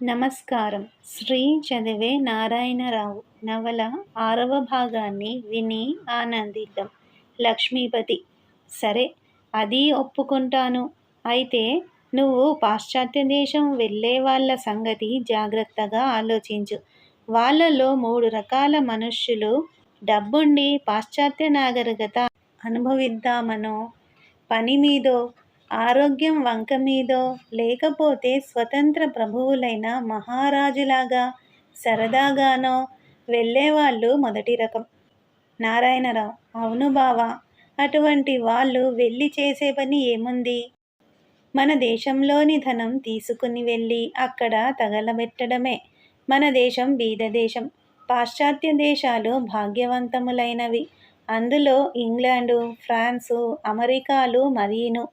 నమస్కారం. శ్రీ చదివే నారాయణరావు నవల ఆరవ భాగాన్ని విని ఆనందిద్దాం. లక్ష్మీపతి సరే అది ఒప్పుకుంటాను. అయితే నువ్వు పాశ్చాత్య దేశం వెళ్ళే వాళ్ళ సంగతి జాగ్రత్తగా ఆలోచించు. వాళ్ళలో మూడు రకాల మనుష్యులు డబ్బుండి పాశ్చాత్య నాగరికత అనుభవిద్దామనో పని మీదో ఆరోగ్యం వంక మీదో లేకపోతే స్వతంత్ర ప్రభువులైన మహారాజులాగా సరదాగానో వెళ్ళేవాళ్ళు మొదటి రకం. నారాయణరావు అవును బావా అటువంటి వాళ్ళు వెళ్ళి చేసే పని ఏముంది? మన దేశంలోని ధనం తీసుకుని వెళ్ళి అక్కడ తగలబెట్టడమే. మన దేశం బీద దేశం. పాశ్చాత్య దేశాలు భాగ్యవంతములైనవి. అందులో ఇంగ్లాండు ఫ్రాన్సు అమెరికాలు మరీను.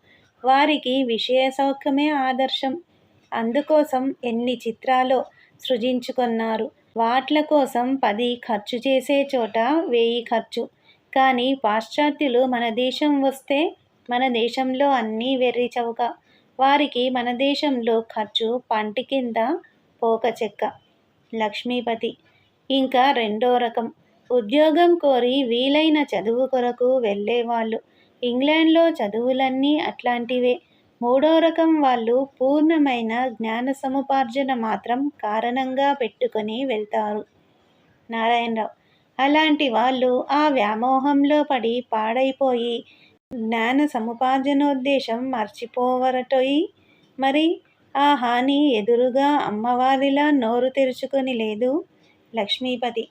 వారికి విషయ సౌఖ్యమే ఆదర్శం. అందుకోసం ఎన్ని చిత్రాలో సృజించుకున్నారు. వాట్ల కోసం పది ఖర్చు చేసే చోట వెయ్యి ఖర్చు. కానీ పాశ్చాత్యులు మన దేశం వస్తే మన దేశంలో అన్నీ వెర్రి చౌక. వారికి మన దేశంలో ఖర్చు పంటి కింద పోక చెక్క. లక్ష్మీపతి ఇంకా రెండో రకం. ఉద్యోగం కోరి వీలైన చదువు కొరకు వెళ్ళేవాళ్ళు. ఇంగ్లాండ్లో చదువులన్నీ అట్లాంటివే. మూడో రకం వాళ్ళు పూర్ణమైన జ్ఞాన సముపార్జన మాత్రం కారణంగా పెట్టుకొని వెళ్తారు. నారాయణరావు. అలాంటి వాళ్ళు ఆ వ్యామోహంలో పడి పాడైపోయి జ్ఞాన సముపార్జనోద్దేశం మర్చిపోవరటోయి. మరి ఆ హాని ఎదురుగా అమ్మవారిలా నోరు తెరుచుకొని లేదు లక్ష్మీపతి.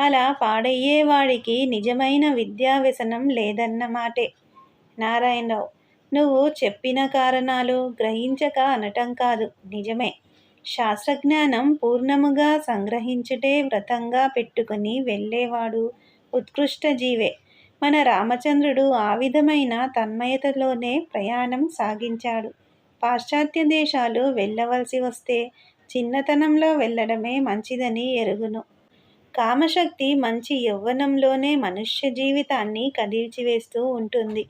అలా పాడయ్యేవాడికి నిజమైన విద్యా వ్యసనం లేదన్నమాటే. నారాయణరావు. నువ్వు చెప్పిన కారణాలు గ్రహించక అనటం కాదు. నిజమే. శాస్త్రజ్ఞానం పూర్ణముగా సంగ్రహించుటే వ్రతంగా పెట్టుకుని వెళ్ళేవాడు ఉత్కృష్ట జీవే. మన రామచంద్రుడు ఆ విధమైన తన్మయతలోనే ప్రయాణం సాగించాడు. పాశ్చాత్య దేశాలు వెళ్ళవలసి వస్తే చిన్నతనంలో వెళ్ళడమే మంచిదని ఎరుగును. కామశక్తి మంచి యవ్వనంలోనే మనుష్య జీవితాన్ని కదిల్చివేస్తూ ఉంటుంది.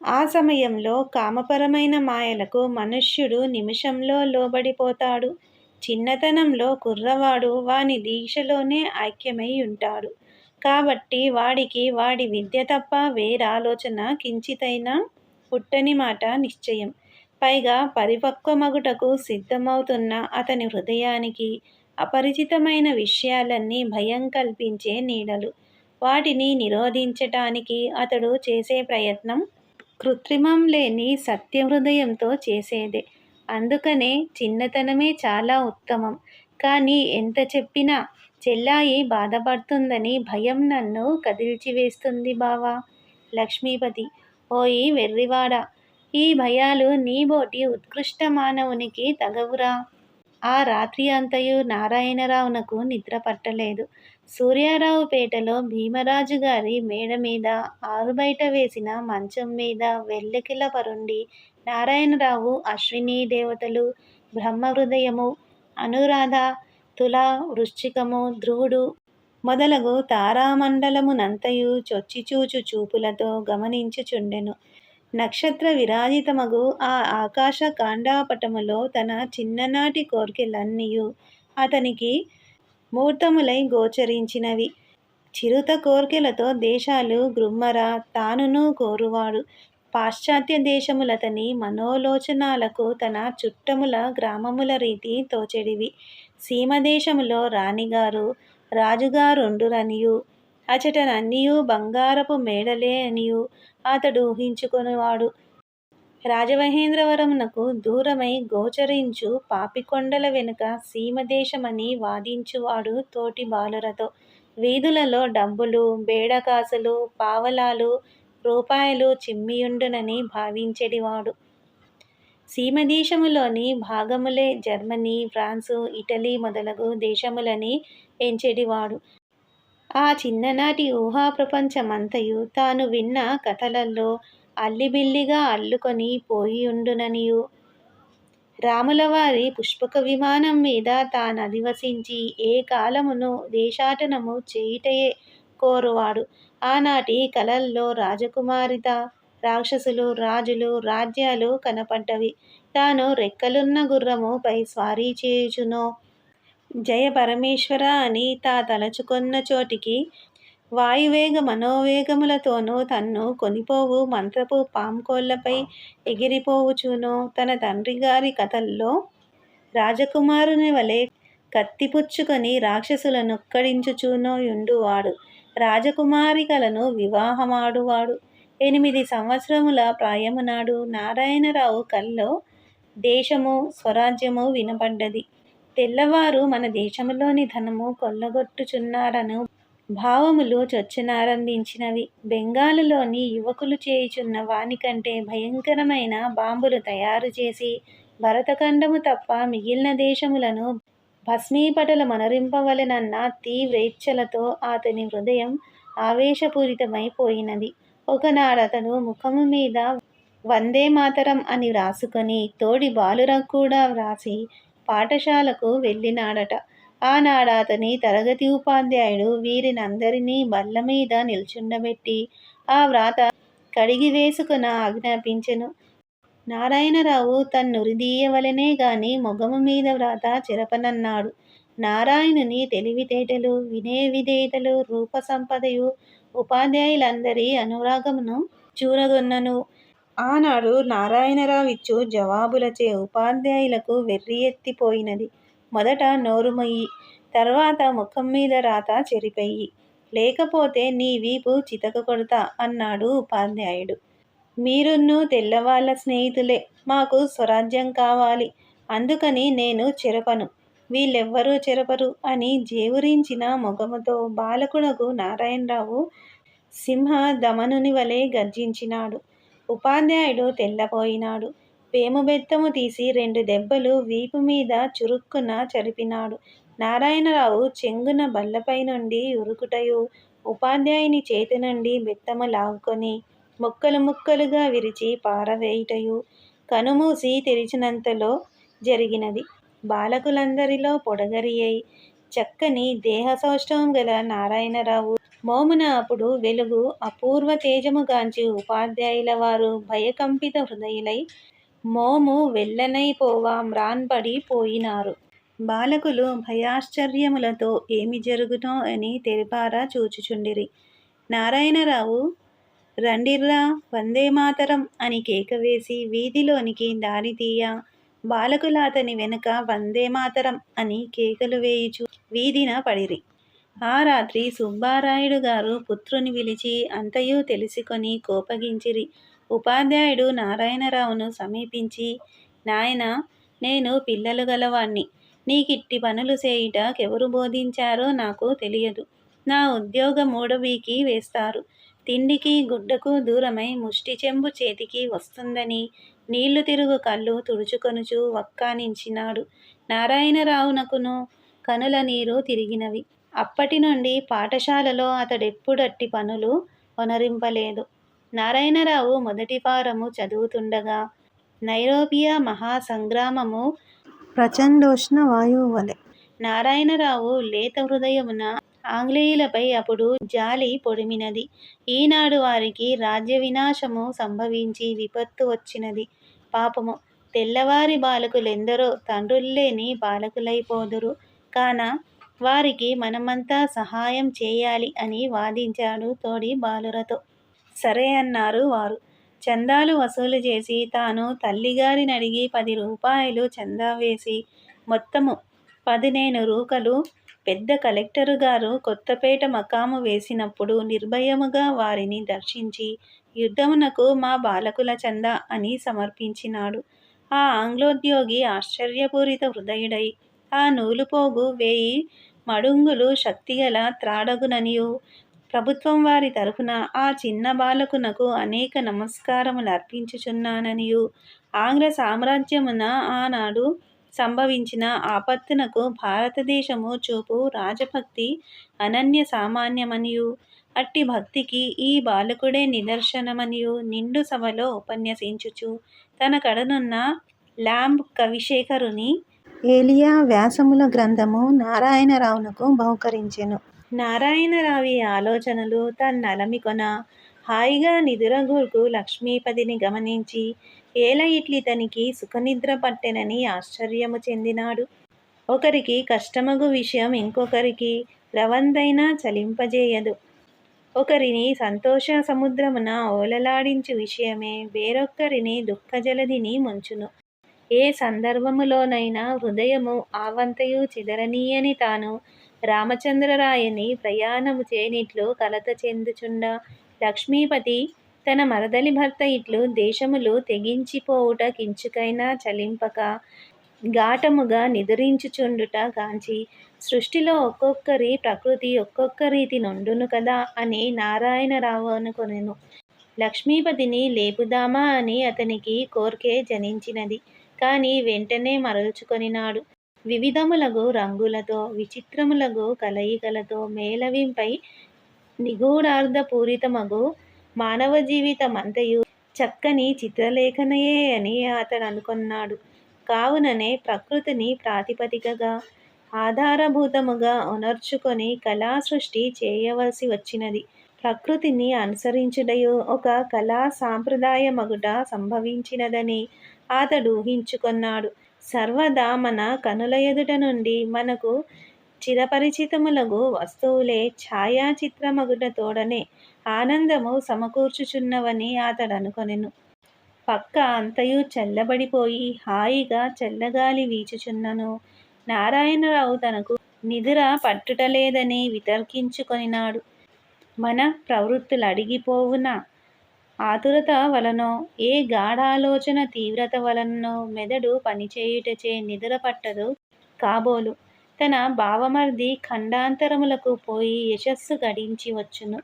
ఆ సమయంలో కామపరమైన మాయలకు మనుష్యుడు నిమిషంలో లోబడిపోతాడు. చిన్నతనంలో కుర్రవాడు వాని దీక్షలోనే ఐక్యమై ఉంటాడు. కాబట్టి వాడికి వాడి విద్య తప్ప వేరాలోచన కించితైనా పుట్టని మాట నిశ్చయం. పైగా పరిపక్వమగుటకు సిద్ధమవుతున్న అతని హృదయానికి అపరిచితమైన విషయాలన్నీ భయం కల్పించే నీడలు. వాటిని నిరోధించటానికి అతడు చేసే ప్రయత్నం కృత్రిమం లేని సత్యహృదయంతో చేసేదే. అందుకనే చిన్నతనమే చాలా ఉత్తమం. కానీ ఎంత చెప్పినా చెల్లాయి బాధపడుతుందని భయం నన్ను కదిల్చివేస్తుంది బావా. లక్ష్మీపతి ఓయి వెర్రివాడ ఈ భయాలు నీబోటి ఉత్కృష్ట మానవునికి తగవురా. ఆ రాత్రి అంతయు నారాయణరావునకు నిద్ర పట్టలేదు. సూర్యారావుపేటలో భీమరాజు గారి మేడ మీద ఆరుబయట వేసిన మంచం మీద వెల్లకిల పరుండి నారాయణరావు అశ్విని దేవతలు బ్రహ్మహృదయము అనురాధ తుల వృశ్చికము ధ్రువుడు మొదలగు తారామండలమునంతయు చొచ్చిచూచు చూపులతో గమనించుచుండెను. నక్షత్ర విరాజితమగు ఆ ఆకాశ కాండాపటములో తన చిన్ననాటి కోర్కెలన్నీయు. అతనికి ముహూర్తములై గోచరించినవి. చిరుత కోర్కెలతో దేశాలు గృమ్మర తానును కోరువాడు. పాశ్చాత్య దేశములతని మనోలోచనాలకు తన చుట్టముల గ్రామముల రీతి తోచెడివి. సీమదేశములో రాణిగారు రాజుగారుండురనియు అచటనన్నీయు బంగారపు మేడలే అనియు. అతడు ఊహించుకునేవాడు. రాజమహేంద్రవరమునకు దూరమై గోచరించు పాపికొండల వెనుక సీమదేశమని వాదించువాడు తోటి బాలురతో. వీధులలో డబ్బులు బేడకాసులు పావలాలు రూపాయలు చిమ్మియుండునని భావించెడివాడు. సీమదేశములోని భాగములే జర్మనీ ఫ్రాన్సు ఇటలీ మొదలగు దేశములని ఎంచెడివాడు. ఆ చిన్ననాటి ఊహా ప్రపంచమంతయు తాను విన్న కథలలో అల్లిబిల్లిగా అల్లుకొని పోయియుండుననియు రాములవారి పుష్పక విమానం మీద తాను అధివసించి ఏ కాలమును దేశాటనము చేయుటయే కోరువాడు. ఆనాటి కలల్లో రాజకుమారిత రాక్షసులు రాజులు రాజ్యాలు కనపడ్డవి. తాను రెక్కలున్న గుర్రముపై స్వారీ చేయుచునో. జయ పరమేశ్వర అని తా తలచుకొన్న చోటికి వాయువేగ మనోవేగములతోనూ తన్ను కొనిపోవు మంత్రపు పాంకోళ్ళపై ఎగిరిపోవుచునో తన తండ్రిగారి కథల్లో రాజకుమారుని వలె కత్తిపుచ్చుకొని రాక్షసులనుక్కడించుచునో యుండువాడు రాజకుమారికలను వివాహమాడువాడు. ఎనిమిది సంవత్సరముల ప్రాయమునాడు నారాయణరావు కల్లో దేశము స్వరాజ్యము వినబడ్డది. తెల్లవారు మన దేశంలోని ధనము కొల్లగొట్టుచున్నారను భావములు చొచ్చనారంభించినవి. బెంగాలులోని యువకులు చేయుచున్న వానికంటే భయంకరమైన బాంబులు తయారు చేసి భరతఖండము తప్ప మిగిలిన దేశములను భస్మీపటలమొనరింపవలెనన్న తీవ్రేచ్ఛలతో అతని హృదయం ఆవేశపూరితమైపోయినది ఒకనాడతను ముఖము మీద వందే మాతరం అని వ్రాసుకొని తోడి బాలురక్కూడా వ్రాసి పాఠశాలకు వెళ్ళినాడట. ఆనాడతని తరగతి ఉపాధ్యాయుడు వీరినందరినీ బల్ల మీద నిల్చుండబెట్టి ఆ వ్రాత కడిగి వేసుకున ఆజ్ఞాపించెను. నారాయణరావు తన్నురిదీయవలనే గాని మొగముమీద వ్రాత చెరపనన్నాడు. నారాయణుని తెలివితేటలు, వినయ విధేయతలు రూప సంపదయు ఉపాధ్యాయులందరి అనురాగమును చూరగొన్నను. ఆనాడు నారాయణరావు ఇచ్చు జవాబులచే ఉపాధ్యాయులకు వెర్రి ఎత్తిపోయినది మొదట నోరుమయ్యి తర్వాత ముఖం మీద రాత చెరిపెయ్యి. లేకపోతే నీ వీపు చితక కొడతా అన్నాడు ఉపాధ్యాయుడు. మీరున్ను తెల్లవాళ్ళ స్నేహితులే. మాకు స్వరాజ్యం కావాలి. అందుకని నేను చెరపను. వీళ్ళెవ్వరూ చెరపరు అని జేవురించిన ముఖముతో బాలకునకు నారాయణరావు సింహ ధమనుని వలె గర్జించినాడు. ఉపాధ్యాయుడు తెల్లపోయినాడు పేముబెత్తము తీసి రెండు దెబ్బలు వీపు మీద చురుక్కున చరిపినాడు. నారాయణరావు చెంగున బల్లపై నుండి ఉరుకుటయు ఉపాధ్యాయుని చేతి నుండి బెత్తము లాగుకొని ముక్కలు ముక్కలుగా విరిచి పారవేయుటయు కనుమూసి తెరిచినంతలో జరిగినది. బాలకులందరిలో పొడగరియై, చక్కని దేహసౌష్ఠవము గల నారాయణరావు మోమున అప్పుడు వెలుగు అపూర్వ తేజముగాంచి ఉపాధ్యాయులవారు భయకంపిత హృదయులై మోము వెళ్ళనైపోవా పోవ మ్రాన్పడి పోయినారు. బాలకులు భయాశ్చర్యములతో ఏమి జరుగునో అని తెలిపారా చూచుచుండిరి. నారాయణరావు రండిర్రా వందే మాతరం అని కేక వేసి వీధిలోనికి దారితీయ, బాలకులతని వెనుక వందేమాతరం అని కేకలు వేయుచు వీధిన పడిరి. ఆ రాత్రి సుబ్బారాయుడు గారు పుత్రుని పిలిచి అంతయు తెలుసుకొని కోపగించిరి. ఉపాధ్యాయుడు నారాయణరావును సమీపించి నాయన నేను పిల్లలు గలవాణ్ణి. నీకిట్టి పనులు చేయుటకెవరు బోధించారో నాకు తెలియదు. నా ఉద్యోగ ఉద్యోగమూడబీకి వేస్తారు. తిండికి గుడ్డకు దూరమై ముష్టి చెంబు చేతికి వస్తుందని నీళ్ళు తిరుగు కళ్ళు తుడుచుకొనుచు వక్కానించినాడు నారాయణరావునకును కనుల నీరు తిరిగినవి. అప్పటి నుండి పాఠశాలలో అతడెప్పుడట్టి పనులు వనరింపలేదు నారాయణరావు మొదటి ఫారము చదువుతుండగా నైరోబియా మహాసంగ్రామము ప్రచండోష్ణ వాయువువలె నారాయణరావు లేత హృదయమున ఆంగ్లేయులపై అప్పుడు జాలి పొడిమినది. ఈనాడు వారికి రాజ్య వినాశము సంభవించి విపత్తు వచ్చినది. పాపము తెల్లవారి బాలకులెందరో తండ్రుల్లేని బాలకులైపోదురు కాన వారికి మనమంతా సహాయం చేయాలి అని వాదించాడు తోడి బాలురతో. సరే అన్నారు వారు. చందాలు వసూలు చేసి తాను తల్లిగారినడిగి పది రూపాయలు చందా వేసి మొత్తము పదిహేను రూకలు పెద్ద కలెక్టరుగారు కొత్తపేట మకాము వేసినప్పుడు నిర్భయముగా వారిని దర్శించి యుద్ధమునకు మా బాలకుల చందా అని సమర్పించినాడు. ఆ ఆంగ్లోద్యోగి ఆశ్చర్యపూరిత హృదయుడై ఆ నూలుపోగు వేయి మడుంగులు శక్తిగల త్రాడగుననియు ప్రభుత్వం వారి తరఫున ఆ చిన్న బాలకునకు అనేక నమస్కారములు అర్పించుచున్నాననియు. ఆంగ్ల సామ్రాజ్యమున ఆనాడు సంభవించిన ఆపత్తునకు భారతదేశము చూపు రాజభక్తి అనన్య సామాన్యమనియు. అట్టి భక్తికి ఈ బాలకుడే నిదర్శనమనియు. నిండు సభలో ఉపన్యసించుచు తన కడనున్న ల్యాంబ్ కవిశేఖరుని ఏలియా వ్యాసముల గ్రంథము నారాయణరావునకు బహుకరించెను. నారాయణరావి ఆలోచనలు తన్నలమికొన హాయిగా నిదురగూర్కు లక్ష్మీపతిని గమనించి ఏల ఇట్లితనికి సుఖనిద్ర పట్టెనని ఆశ్చర్యము చెందినాడు. ఒకరికి కష్టమగు విషయం ఇంకొకరికి రవంతైనా చలింపజేయదు. ఒకరిని సంతోష సముద్రమున ఓలలాడించు విషయమే వేరొకరిని దుఃఖజలదిని ముంచును. ఏ సందర్భములోనైనా హృదయము ఆవంతయు చిదరనీయని తాను రామచంద్రరాయని ప్రయాణము చేయనిట్లు కలత చెందుచుండ లక్ష్మీపతి తన మరదలి భర్త ఇట్లు దేశములు తెగించిపోవుట కించుకైనా చలింపక ఘాటముగా నిదురించుచుండుట కాంచి సృష్టిలో ఒక్కొక్కరి ప్రకృతి ఒక్కొక్క రీతి నుండును కదా అని నారాయణరావు అనుకొనెను. లక్ష్మీపతిని లేపుదామా అని అతనికి కోర్కే జనించినది. కానీ వెంటనే మరల్చుకొనినాడు. వివిధములగు రంగులతో విచిత్రములగు కలయికలతో మేళవింపై నిగూఢార్థపూరితమగు మానవజీవితమంతయు చక్కని చిత్రలేఖనయే అని అతడు అనుకున్నాడు కావుననే ప్రకృతిని ప్రాతిపదికగా ఆధారభూతముగా ఉనర్చుకొని కళా సృష్టి చేయవలసి వచ్చినది. ప్రకృతిని అనుసరించుటయు ఒక కళా సాంప్రదాయమగుట సంభవించినదని అతడు ఊహించుకున్నాడు సర్వదా మన కనుల ఎదుట నుండి మనకు చిరపరిచితములగు వస్తువులే ఛాయాచిత్రమగుట తోడనే ఆనందము సమకూర్చుచున్నవని అతడు అనుకొనెను పక్క అంతయు చల్లబడిపోయి హాయిగా చల్లగాలి వీచుచున్నను. నారాయణరావు తనకు నిదుర పట్టుటలేదని వితర్కించుకొనినాడు. మన ప్రవృత్తులడిగిపోవున? ఆతురత వలనో ఏ గాఢాలోచన తీవ్రత వలననో మెదడు పనిచేయుటచే నిద్ర పట్టదు కాబోలు. తన భావమర్ది ఖండాంతరములకు పోయి యశస్సు గడించి వచ్చును.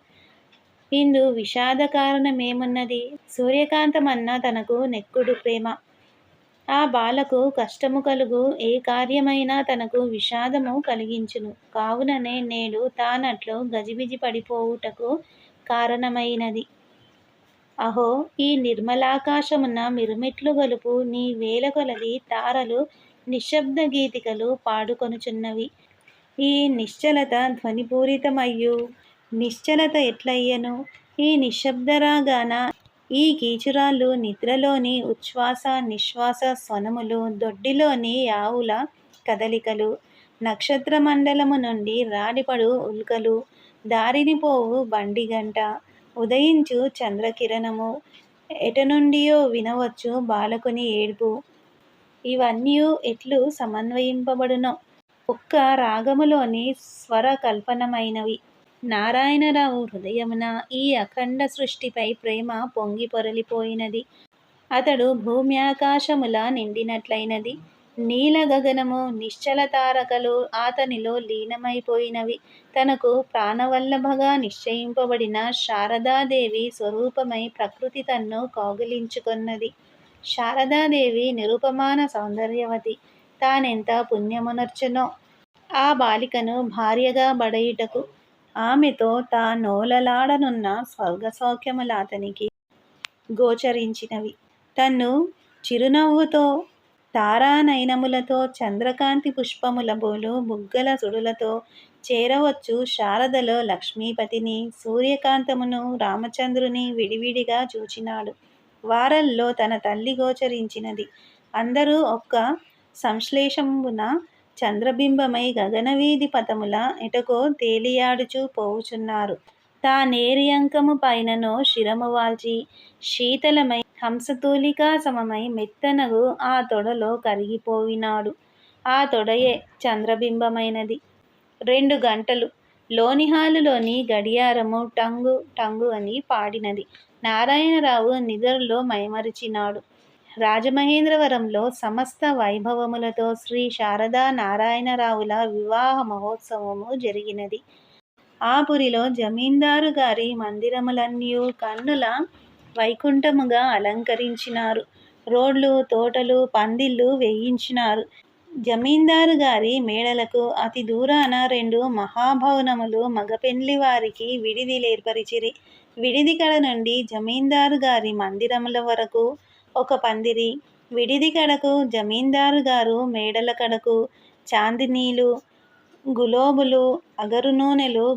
ఇందు విషాద కారణమేమున్నది? సూర్యకాంతమన్న తనకు నెక్కుడు ప్రేమ. ఆ బాలకు కష్టము కలుగు ఏ కార్యమైనా తనకు విషాదము కలిగించును. కావుననే నేడు తానట్లు గజిబిజి పడిపోవుటకు కారణమైనది. అహో ఈ నిర్మలాకాశమున మిరుమిట్లు గలుపు నీ వేలకొలది తారలు నిశ్శబ్ద గీతికలు పాడుకొనుచున్నవి. ఈ నిశ్చలత ధ్వనిపూరితమయ్యు. నిశ్చలత ఎట్లయ్యను? ఈ నిశ్శబ్దరాగాన ఈ కీచురాళ్ళు నిద్రలోని ఉచ్ఛ్వాస నిశ్వాస స్వనములు దొడ్డిలోని ఆవుల కదలికలు. నక్షత్రమండలము నుండి రాడిపడు ఉల్కలు. దారిని పోవు బండిగంట. ఉదయించు చంద్రకిరణము ఎటనుండియో వినవచ్చు బాలకుని ఏడుపు. ఇవన్నీ ఎట్లు సమన్వయింపబడునో? ఒక్క రాగములోని స్వర కల్పనమైనవి నారాయణరావు హృదయమున ఈ అఖండ సృష్టిపై ప్రేమ పొంగి పొరలిపోయినది. అతడు భూమ్యాకాశముల నిండినట్లయినది. నీల గగనము నిశ్చల తారకలు అతనిలో లీనమైపోయినవి తనకు ప్రాణవల్లభగా నిశ్చయింపబడిన శారదాదేవి స్వరూపమై ప్రకృతి తన్ను కౌగిలించుకొన్నది. శారదాదేవి నిరుపమాన సౌందర్యవతి. తానెంత పుణ్యమునర్చెనో ఆ బాలికను భార్యగా బడయుటకు. ఆమెతో తా నోలలాడనున్న స్వర్గసౌఖ్యముల అతనికి గోచరించినవి. తన్ను చిరునవ్వుతో తారానయనములతో చంద్రకాంతి పుష్పముల బోలు బుగ్గల సుడులతో చేరవచ్చు శారదలో లక్ష్మీపతిని, సూర్యకాంతమును, రామచంద్రుని విడివిడిగా చూచినాడు. వారల్లో తన తల్లి గోచరించినది. అందరూ ఒక్క సంశ్లేషంబున చంద్రబింబమై గగనవీధి పథముల ఎటకో తేలియాడుచు పోవుచున్నారు. తా నేరియంకము పైననో శిరము వాల్చి శీతలమై హంసతూలికా సమమై మెత్తనగు ఆ తొడలో కరిగిపోయినాడు. ఆ తొడయే చంద్రబింబమైనది. రెండు గంటలు. లోనిహాలులోని గడియారము టంగు టంగు అని పాడినది. నారాయణరావు నిద్రలో మైమరిచినాడు రాజమహేంద్రవరంలో సమస్త వైభవములతో శ్రీ శారదా నారాయణరావుల వివాహ మహోత్సవము జరిగినది. ఆ పురిలో జమీందారుగారి మందిరములన్నీయు కన్నుల వైకుంఠముగా అలంకరించినారు. రోడ్లు, తోటలు, పందిళ్ళు వేయించినారు. జమీందారు గారి మేడలకు అతి దూరాన రెండు మహాభవనములు మగపెండ్లి వారికి విడిదిలు ఏర్పరిచిరి విడిది కడ నుండి జమీందారు గారి మందిరముల వరకు ఒక పందిరి. విడిది కడకు జమీందారు గారు మేడల కడకు చాందినీలు, గులాబులు,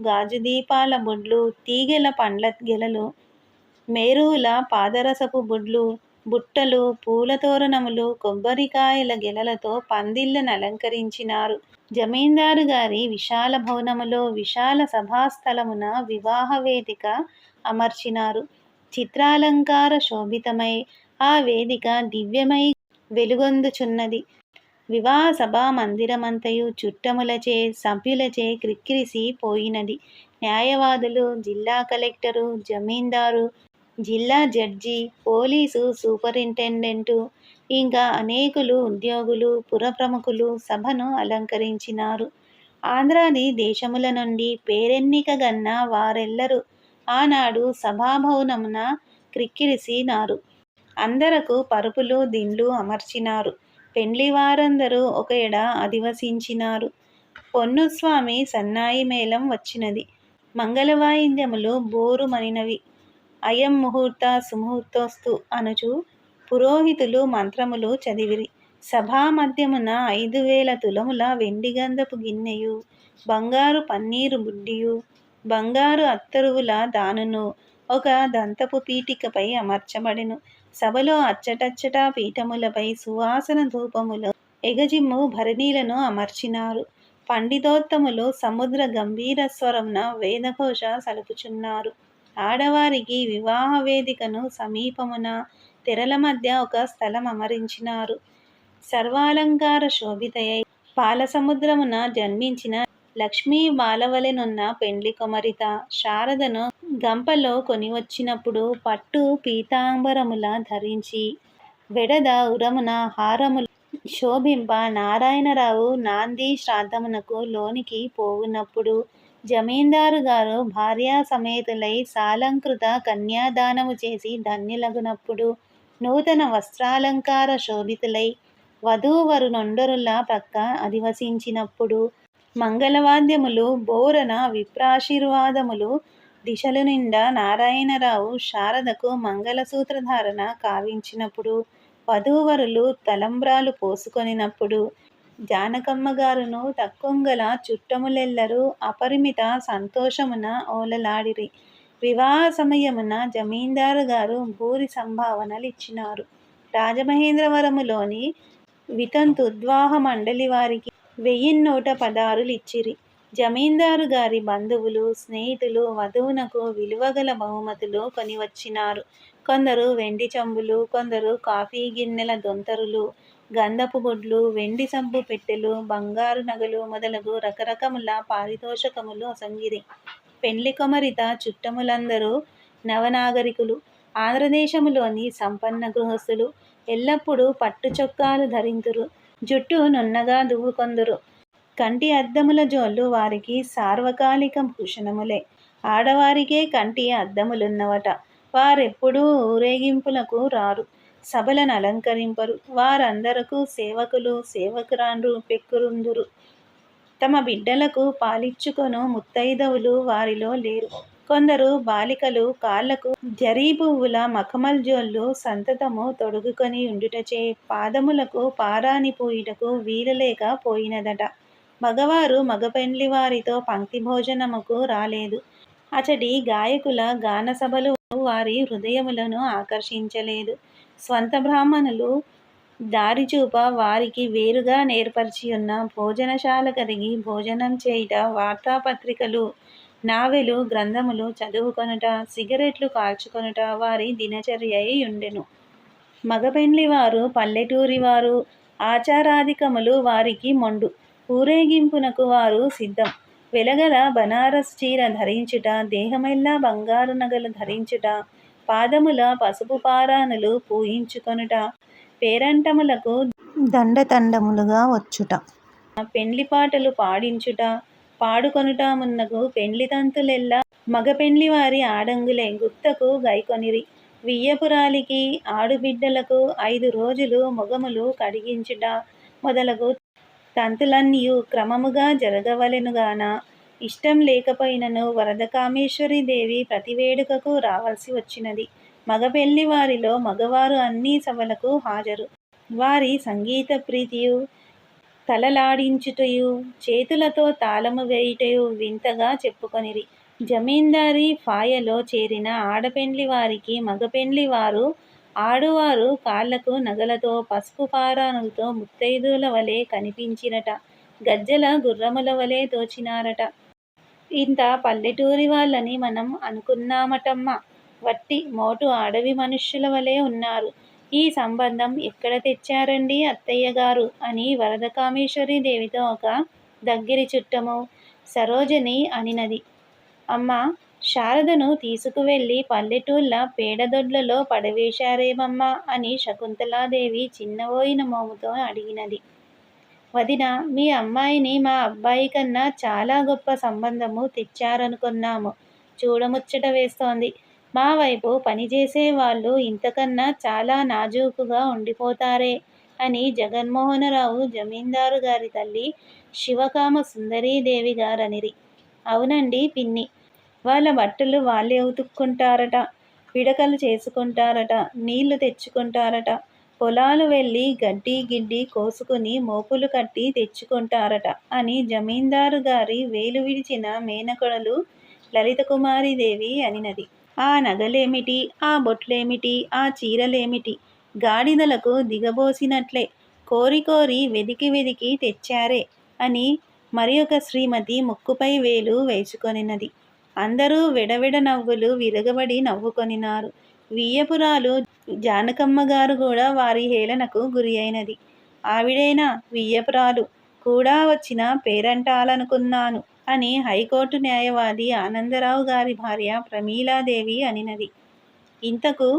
గాజు దీపాల బుడ్లు, తీగెల పండ్ల గెలలు, మేరువుల పాదరసపు బుడ్లు, బుట్టలు పూల తోరణములు కొబ్బరికాయల గెలలతో పందిళ్ళను అలంకరించినారు. జమీందారు గారి విశాల భవనములో విశాల సభాస్థలమున వివాహ వేదిక అమర్చినారు. చిత్రాలంకార శోభితమై ఆ వేదిక దివ్యమై వెలుగొందుచున్నది. వివాహ సభా మందిరమంతయు చుట్టములచే సభ్యులచే క్రిక్కిరిసి పోయినది. న్యాయవాదులు జిల్లా కలెక్టరు జమీందారు జిల్లా జడ్జి పోలీసు సూపరింటెండెంటు ఇంకా అనేకులు ఉద్యోగులు పురప్రముఖులు సభను అలంకరించినారు. ఆంధ్రాది దేశముల నుండి పేరెన్నికగన్న వారెల్లరూ ఆనాడు సభాభవనమున క్రిక్కిరిసినారు. అందరకు పరుపులు దిండ్లు అమర్చినారు. పెండ్లివారందరూ ఒక ఎడ అధివసించినారు. పొన్నుస్వామి సన్నాయి మేళం వచ్చినది. మంగళవాయిద్యములు బోరుమనినవి. అయం ముహూర్త సుముహూర్తోస్తు అనుచు పురోహితులు మంత్రములు చదివిరి. సభా మధ్యమున ఐదు వేల తులముల వెండిగంధపు గిన్నెయు బంగారు పన్నీరు బుడ్డియు బంగారు అత్తరువుల దానును ఒక దంతపు పీఠికపై అమర్చబడెను. సభలో అచ్చటచ్చట పీఠములపై సువాసన ధూపములు ఎగజిమ్ము భరణీలను అమర్చినారు. పండితోత్తములు సముద్ర గంభీర స్వరంన వేదఘోష సలుపుచున్నారు. ఆడవారికి వివాహ వేదికను సమీపమున తెరల మధ్య ఒక స్థలం అమరించినారు. సర్వాలంకార శోభితయై పాలసముద్రమున జన్మించిన లక్ష్మీ బాలవలెనున్న పెండ్లి కుమరిత శారదను గంపలో కొనివచ్చినప్పుడు పట్టు పీతాంబరముల ధరించి వెడద ఉరమున హారములు శోభింప నారాయణరావు నాంది శ్రాద్ధమునకు లోనికి పోవునప్పుడు జమీందారు గారు భార్యా సమేతులై సాలంకృత కన్యాదానము చేసి ధన్యులగునప్పుడు నూతన వస్త్రాలంకార శోభితులై వధూవరు నొండరుల ప్రక్క అధివసించినప్పుడు మంగళవాద్యములు బోరన విప్రాశీర్వాదములు దిశలు నిండా నారాయణరావు శారదకు మంగళసూత్రధారణ కావించినప్పుడు వధూవరులు తలంబ్రాలు పోసుకొనినప్పుడు జానకమ్మ గారును తక్కొంగల చుట్టములెల్లరూ అపరిమిత సంతోషమున ఓలలాడిరి. వివాహ సమయమున జమీందారు గారు భూరి సంభావనలు ఇచ్చినారు రాజమహేంద్రవరములోని వితంతుద్వాహ మండలి వారికి వెయ్యిన్నూట పదారులిచ్చిరి జమీందారు గారి బంధువులు స్నేహితులు వధువునకు విలువగల బహుమతులు కొనివచ్చినారు. కొందరు వెండి చెంబులు కొందరు కాఫీ గిన్నెల దొంతరులు గంధపు బొడ్లు వెండి సబ్బు పెట్టెలు బంగారు నగలు మొదలగు రకరకముల పారితోషకములు అసంగిరి. పెండ్లి కొమరిత చుట్టములందరూ నవనాగరికులు ఆంధ్రదేశములోని సంపన్న గృహస్థులు ఎల్లప్పుడూ పట్టు చొక్కాలు ధరింతురు. జుట్టు నున్నగా దువ్వుకొందురు. కంటి అద్దముల జోళ్ళు వారికి సార్వకాలిక భూషణములే. ఆడవారికే కంటి అద్దములున్నవట. వారెప్పుడూ ఊరేగింపులకు రారు. సభలను అలంకరింపరు. వారందరకు సేవకులు సేవకురాండ్రు పెక్కురుందురు. తమ బిడ్డలకు పాలిచ్చుకొను ముత్తైదవులు వారిలో లేరు. కొందరు బాలికలు కాళ్ళకు జరీ పువ్వుల మఖమల్ జోళ్ళు సంతతము తొడుగుకొని ఉండుటచే పాదములకు పారాని పూయుటకు వీలులేక పోయినదట. మగవారు మగపెండ్లి వారితో పంక్తి భోజనముకు రాలేదు. అచటి గాయకుల గాన సభలు వారి హృదయములను ఆకర్షించలేదు. స్వంత బ్రాహ్మణులు దారిచూప వారికి వేరుగా నేర్పరిచి ఉన్న భోజనశాల కరిగి భోజనం చేయుట వార్తాపత్రికలు నావెలు గ్రంథములు చదువుకొనుట సిగరెట్లు కాల్చుకొనుట వారి దినచర్య అయి ఉండెను మగపెండ్లి వారు పల్లెటూరి వారు ఆచారాధికములు వారికి మొండు. ఊరేగింపునకు వారు సిద్ధం. వెలగల బనారస్ చీర ధరించుట దేహమెల్లా బంగారు నగలు ధరించుట పాదముల పసుపు పారానులు పూయించుకొనుట పేరంటములకు దండతండములుగా వచ్చుట పెండ్లి పాటలు పాడించుట పాడుకొనుటమున్నకు పెండ్లి తంతులెల్లా మగ పెండ్లి వారి ఆడంగులే గుత్తకు గైకొనిరి. వియ్యపురాలికి ఆడుబిడ్డలకు ఐదు రోజులు మొగములు కడిగించుట మొదలగు తంతులన్నీయు క్రమముగా జరగవలెనుగాన. ఇష్టం లేకపోయినను వరదకామేశ్వరి దేవి ప్రతి వేడుకకు రావాల్సి వచ్చినది. మగ పెళ్ళి వారిలో మగవారు అన్ని సభలకు హాజరు. వారి సంగీత ప్రీతియు తలలాడించుటయు చేతులతో తాళము వేయుటయు వింతగా చెప్పుకొనిరి జమీందారి ఫాయలో చేరిన ఆడపెండ్లి వారికి మగపెండ్లి వారు ఆడువారు కాళ్ళకు నగలతో పసుపు పారాణులతో ముత్తైదుల వలె కనిపించినట గజ్జెల గుర్రముల వలె తోచినారట. ఇంత పల్లెటూరి వాళ్ళని మనం అనుకున్నామటమ్మా! వట్టి మోటు అడవి మనుష్యుల వలె ఉన్నారు. ఈ సంబంధం ఎక్కడ తెచ్చారండి అత్తయ్య గారు అని వరదకామేశ్వరీదేవితో ఒక దగ్గరి చుట్టము సరోజిని అనినది. అమ్మ శారదను తీసుకువెళ్ళి పల్లెటూళ్ళ పేడదొడ్లలో పడవేశారేమమ్మా అని శకుంతలాదేవి చిన్నవోయిన మోముతో అడిగినది. వదిన మీ అమ్మాయిని మా అబ్బాయి కన్నా చాలా గొప్ప సంబంధము తెచ్చారనుకున్నాము చూడముచ్చట వేస్తోంది. మా వైపు పనిచేసే వాళ్ళు ఇంతకన్నా చాలా నాజూకుగా ఉండిపోతారే అని జగన్మోహనరావు జమీందారు గారి తల్లి శివకామ సుందరీదేవి గారనిరి అవునండి పిన్ని వాళ్ళ బట్టలు వాళ్ళే ఉతుక్కుంటారట. పిడకలు చేసుకుంటారట. నీళ్ళు తెచ్చుకుంటారట. పొలాలు వెళ్ళి గడ్డి గిడ్డి కోసుకుని మోపులు కట్టి తెచ్చుకుంటారట అని జమీందారు గారి వేలు విడిచిన మేనకోడలు లలితకుమారీదేవి అనినది. ఆ నగలేమిటి? ఆ బొట్లేమిటి? ఆ చీరలేమిటి? గాడిదలకు దిగబోసినట్లే కోరి కోరి వెదికి వెదికి తెచ్చారే అని మరియొక శ్రీమతి ముక్కుపై వేలు వేసుకొనినది. అందరూ విడవిడ నవ్వులు విరగబడి నవ్వుకొనినారు. వియ్యపురాలు జానకమ్మగారు కూడా వారి హేళనకు గురి అయినది ఆవిడైనా వియ్యపురాలు కూడా వచ్చిన పేరంటాలనుకున్నాను అని హైకోర్టు న్యాయవాది ఆనందరావు గారి భార్య ప్రమీలాదేవి అనినది. ఇంతకు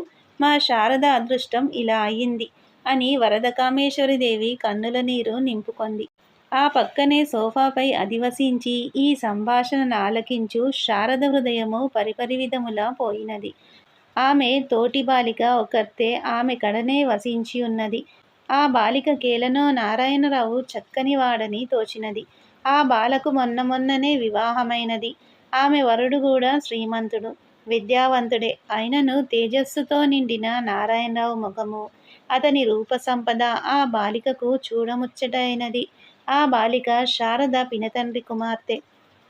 మా శారద అదృష్టం ఇలా అయింది అని వరదకామేశ్వరిదేవి కన్నుల నీరు నింపుకొంది. ఆ పక్కనే సోఫాపై అధివసించి ఈ సంభాషణ నాలకించు శారద హృదయము పరిపరివిధముల పోయినది. ఆమె తోటి బాలిక ఒకర్తె ఆమె కడనే వసించి ఉన్నది ఆ బాలిక కేలనో నారాయణరావు చక్కనివాడని తోచినది. ఆ బాలకు మొన్న మొన్ననే వివాహమైనది. ఆమె వరుడు కూడా శ్రీమంతుడు, విద్యావంతుడే అయినను తేజస్సుతో నిండిన నారాయణరావు ముఖము అతని రూప సంపద ఆ బాలికకు చూడముచ్చటైనది. ఆ బాలిక శారద పినతండ్రి కుమార్తె.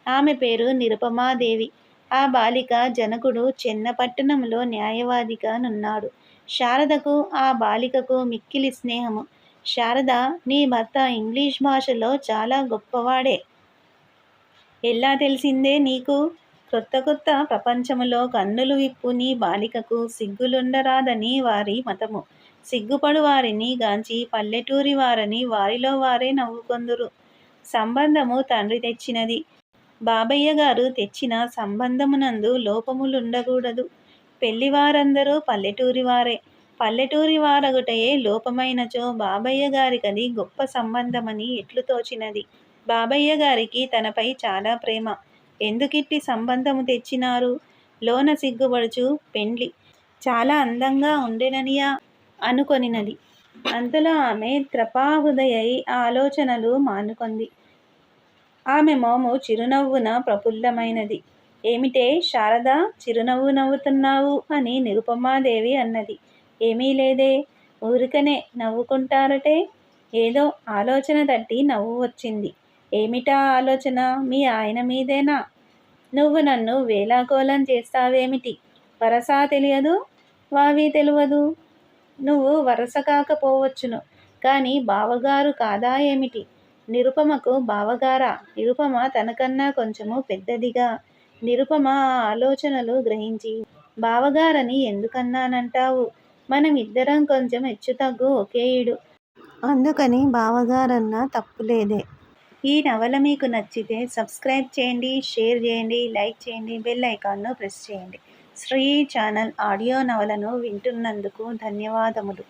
ఆమె పేరు నిరుపమాదేవి. ఆ బాలిక జనకుడు చిన్నపట్టణంలో న్యాయవాదిగా నున్నాడు. శారదకు ఆ బాలికకు మిక్కిలి స్నేహము. శారదా! నీ భర్త ఇంగ్లీష్ భాషలో చాలా గొప్పవాడే. ఎలా తెలిసిందే నీకు? కొత్త కొత్త ప్రపంచములో కన్నులు విప్పు నీ బాలికకు సిగ్గులుండరాదని వారి మతము. సిగ్గుపడు వారిని గాంచి పల్లెటూరి వారని వారిలో వారే నవ్వుకొందురు. సంబంధము తండ్రి తెచ్చినది. బాబయ్య గారు తెచ్చిన సంబంధమునందు లోపములుండకూడదు. పెళ్ళివారందరూ పల్లెటూరివారే. పల్లెటూరి వారగుటయే లోపమైనచో బాబయ్య గారికది గొప్ప సంబంధమని ఎట్లు తోచినది? బాబయ్య గారికి తనపై చాలా ప్రేమ. ఎందుకిట్టి సంబంధము తెచ్చినారు? లోన సిగ్గుపడుచు పెండ్లి చాలా అందంగా ఉండెననియా అనుకొనినది. అంతలో ఆమె త్రపాహృదయై ఆలోచనలు మానుకొంది. ఆమె మోము చిరునవ్వున ప్రఫుల్లమైనది. ఏమిటే శారదా! చిరునవ్వు నవ్వుతున్నావు? అని నిరుపమాదేవి అన్నది. ఏమీ లేదే ఊరికనే నవ్వుకుంటారటే. ఏదో ఆలోచన తట్టి నవ్వు వచ్చింది. ఏమిటా ఆలోచన? మీ ఆయన మీదేనా? నువ్వు నన్ను వేలాకోలం చేస్తావేమిటి? వరసా తెలియదు. వావి తెలియదు నువ్వు వరస కాకపోవచ్చును కానీ బావగారు కాదా ఏమిటి? నిరుపమకు బావగారా? నిరుపమ తనకన్నా కొంచెము పెద్దదిగా. నిరుపమ ఆ ఆలోచనలు గ్రహించి బావగారని ఎందుకన్నానంటావు? మనం ఇద్దరం కొంచెం హెచ్చుతగ్గు ఒకే ఈడు. అందుకని బావగారన్నా తప్పులేదే. ఈ నవల మీకు నచ్చితే సబ్స్క్రైబ్ చేయండి. షేర్ చేయండి. లైక్ చేయండి. బెల్ ఐకాన్ను ప్రెస్ చేయండి. శ్రీ ఛానల్ ఆడియో నవలను వింటున్నందుకు ధన్యవాదములు.